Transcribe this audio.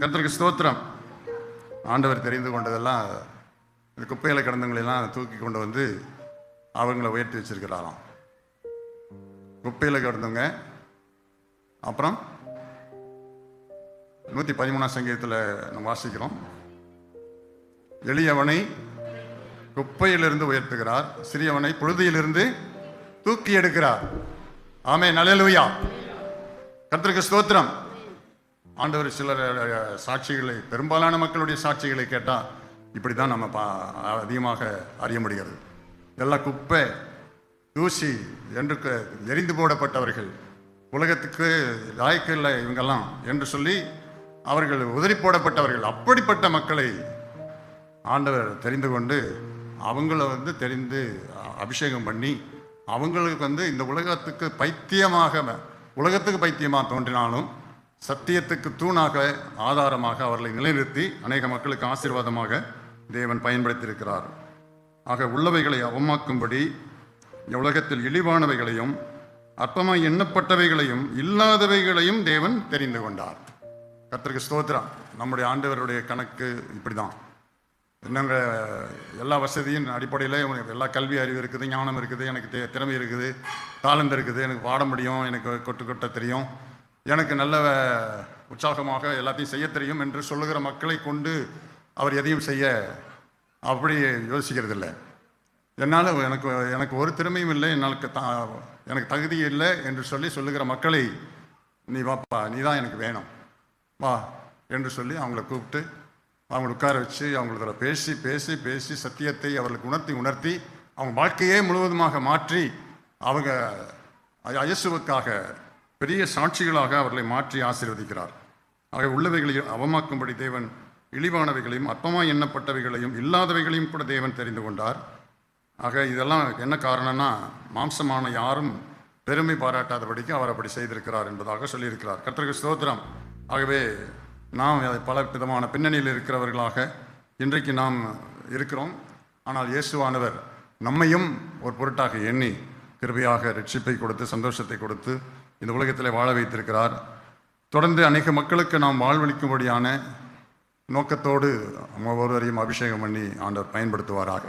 கர்த்தருக்கு ஸ்தோத்திரம். ஆண்டவர் தெரிந்து கொண்டதெல்லாம் இந்த குப்பையில் கிடந்தவங்களெல்லாம் தூக்கி கொண்டு வந்து அவங்கள உயர்த்தி வச்சிருக்கிறாராம். குப்பையில் கிடந்தவங்க அப்புறம் நூற்றி பதிமூணாம் சங்கீதத்தில் நம்ம வாசிக்கிறோம். எளியவனை குப்பையிலிருந்து உயர்த்துகிறார் சிறியவனை புழுதியிலிருந்து தூக்கி எடுக்கிறார். ஆமே நலலுயா கர்த்தருக்கு ஸ்தோத்திரம். ஆண்டவர் சிலர் சாட்சிகளை பெரும்பாலான மக்களுடைய சாட்சிகளை கேட்டால் இப்படி தான் நம்ம பா அதிகமாக அறிய முடிகிறது. எல்லாம் குப்பை தூசி என்று க- எரிந்து போடப்பட்டவர்கள் உலகத்துக்கு லாய்க்கில்லை இவங்கெல்லாம் என்று சொல்லி அவர்கள் உதறி போடப்பட்டவர்கள் அப்படிப்பட்ட மக்களை ஆண்டவர் தெரிந்து கொண்டு அவங்கள வந்து தெரிந்து அபிஷேகம் பண்ணி அவங்களுக்கு வந்து இந்த உலகத்துக்கு பைத்தியமாக உலகத்துக்கு பைத்தியமாக தோன்றினாலும் சத்தியத்துக்கு தூணாக ஆதாரமாக அவர்களை நிலைநிறுத்தி அநேக மக்களுக்கு ஆசீர்வாதமாக தேவன் பயன்படுத்தியிருக்கிறார். ஆக உள்ளவைகளை அவமாக்கும்படி உலகத்தில் இழிவானவைகளையும் அற்பமாய் எண்ணப்பட்டவைகளையும் இல்லாதவைகளையும் தேவன் தெரிந்து கொண்டார். கத்திரிக்கு ஸ்தோத்திரம். நம்முடைய ஆண்டவருடைய கணக்கு இப்படிதான். என்னங்க எல்லா வசதியும் அடிப்படையில் எல்லா கல்வி அறிவு இருக்குது ஞானம் இருக்குது எனக்கு திறமை இருக்குது தாளந்து இருக்குது எனக்கு பாட முடியும் எனக்கு கொட்டு கொட்ட தெரியும். எனக்கு நல்ல உற்சாகமாக எல்லாத்தையும் செய்ய தெரியும் என்று சொல்லுகிற மக்களை கொண்டு அவர் எதையும் செய்ய அப்படி யோசிக்கிறது இல்லை என்னால் எனக்கு எனக்கு ஒரு திறமையும் இல்லை என்னால் த எனக்கு தகுதி இல்லை என்று சொல்லி சொல்லுகிற மக்களை நீ வாப்பா நீ தான் எனக்கு வேணும். வா என்று சொல்லி அவங்கள கூப்பிட்டு அவங்களை உட்கார வச்சு அவங்கள பேசி பேசி பேசி சத்தியத்தை அவர்களுக்கு உணர்த்தி உணர்த்தி அவங்க வாழ்க்கையே முழுவதுமாக மாற்றி அவங்க அயசுவுக்காக இயேசுவுக்காக பெரிய சாட்சிகளாக அவர்களை மாற்றி ஆசீர்வதிக்கிறார். ஆக உள்ளவைகளையும் அவமாக்கும்படி தேவன் இழிவானவைகளையும் அற்பமாய் எண்ணப்பட்டவைகளையும் இல்லாதவைகளையும் கூட தேவன் தெரிந்து கொண்டார். ஆக இதெல்லாம் என்ன காரணம்னா மாம்சமான யாரும் பெருமை பாராட்டாதபடிக்கு அவர் அப்படி செய்திருக்கிறார் என்பதாக சொல்லியிருக்கிறார். கர்த்தருக்கு ஸ்தோத்திரம். ஆகவே நாம் அதை பல விதமான பின்னணியில் இருக்கிறவர்களாக இன்றைக்கு நாம் இருக்கிறோம். ஆனால் இயேசுவானவர் நம்மையும் ஒரு பொருட்டாக எண்ணி கிருபையாக ரட்சிப்பை கொடுத்து சந்தோஷத்தை கொடுத்து இந்த உலகத்தில் வாழ வைத்திருக்கிறார். தொடர்ந்து அநேக மக்களுக்கு நாம் வாழ்வளிக்கும்படியான நோக்கத்தோடு ஒவ்வொருவரையும் அபிஷேகம் பண்ணி ஆண்டவர் பயன்படுத்துவாராக.